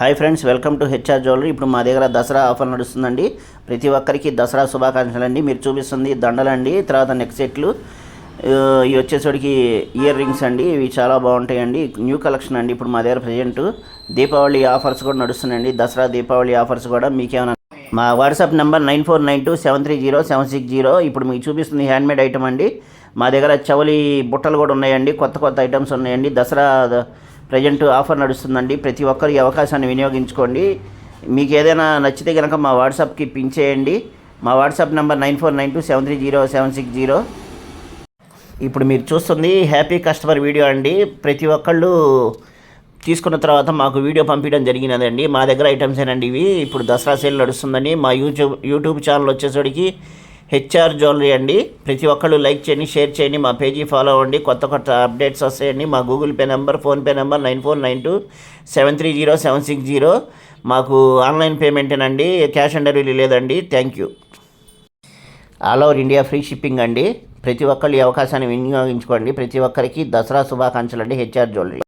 Hi friends welcome to HR jewellery ఇప్పుడు మా దగ్గర దసరా ఆఫర్ నడుస్తుందండి. ప్రతి ఒక్కరికి దసరా శుభాకాంక్షలు అండి మీరు చూపిస్తుంది దండలండి తర్వాత నెక్ సెట్లు ఇవి వచ్చేసరికి ఇయర్ రింగ్స్ అండి. ఇవి చాలా బాగుంటాయండి. న్యూ కలెక్షన్ అండి ఇప్పుడు మా దగ్గర ప్రజెంట్ దీపావళి ఆఫర్స్ కూడా నడుస్తున్నాయండి దసరా దీపావళి ఆఫర్స్ కూడా మీకేమైనా మా WhatsApp number nine four nine two seven three zero seven six zero ఇప్పుడు మీకు చూపిస్తుంది హ్యాండ్మేడ్ ఐటమ్ అండి. మా దగ్గర చవలి బుట్టలు కూడా ఉన్నాయండి. కొత్త కొత్త ఐటమ్స్ ఉన్నాయండి. దసరా ప్రజెంట్ ఆఫర్ నడుస్తుందండి. ప్రతి ఒక్కరు ఈ అవకాశాన్ని వినియోగించుకోండి. మీకు ఏదైనా నచ్చితే కనుక మా వాట్సాప్కి పిన్ చేయండి. మా WhatsApp number nine four nine two seven three zero seven six zero. ఇప్పుడు మీరు చూస్తుంది హ్యాపీ కస్టమర్ వీడియో అండి. ప్రతి ఒక్కళ్ళు తీసుకున్న తర్వాత మాకు వీడియో పంపించడం జరిగినదండి. మా దగ్గర ఐటమ్స్ ఏనండి ఇవి. ఇప్పుడు దసరా సేల్ నడుస్తుందని మా యూట్యూబ్ యూట్యూబ్ ఛానల్ వచ్చేసరికి హెచ్ఆర్ జ్యువెలరీ అండి. ప్రతి ఒక్కళ్ళు లైక్ చేయండి షేర్ చేయండి మా పేజీ ఫాలో అవ్వండి. కొత్త కొత్త అప్డేట్స్ వస్తాయండి. మా Google pay number PhonePe number nine four nine two seven three zero seven six zero. మాకు ఆన్లైన్ పేమెంటేనండి క్యాష్ ఆన్ డెలివరీ లేదండి. Thank you. All over India free shipping అండి. ప్రతి ఒక్కళ్ళు ఈ అవకాశాన్ని వినియోగించుకోండి. ప్రతి ఒక్కరికి దసరా శుభాకాంక్షలు అండి హెచ్ఆర్ జ్యువెలరీ.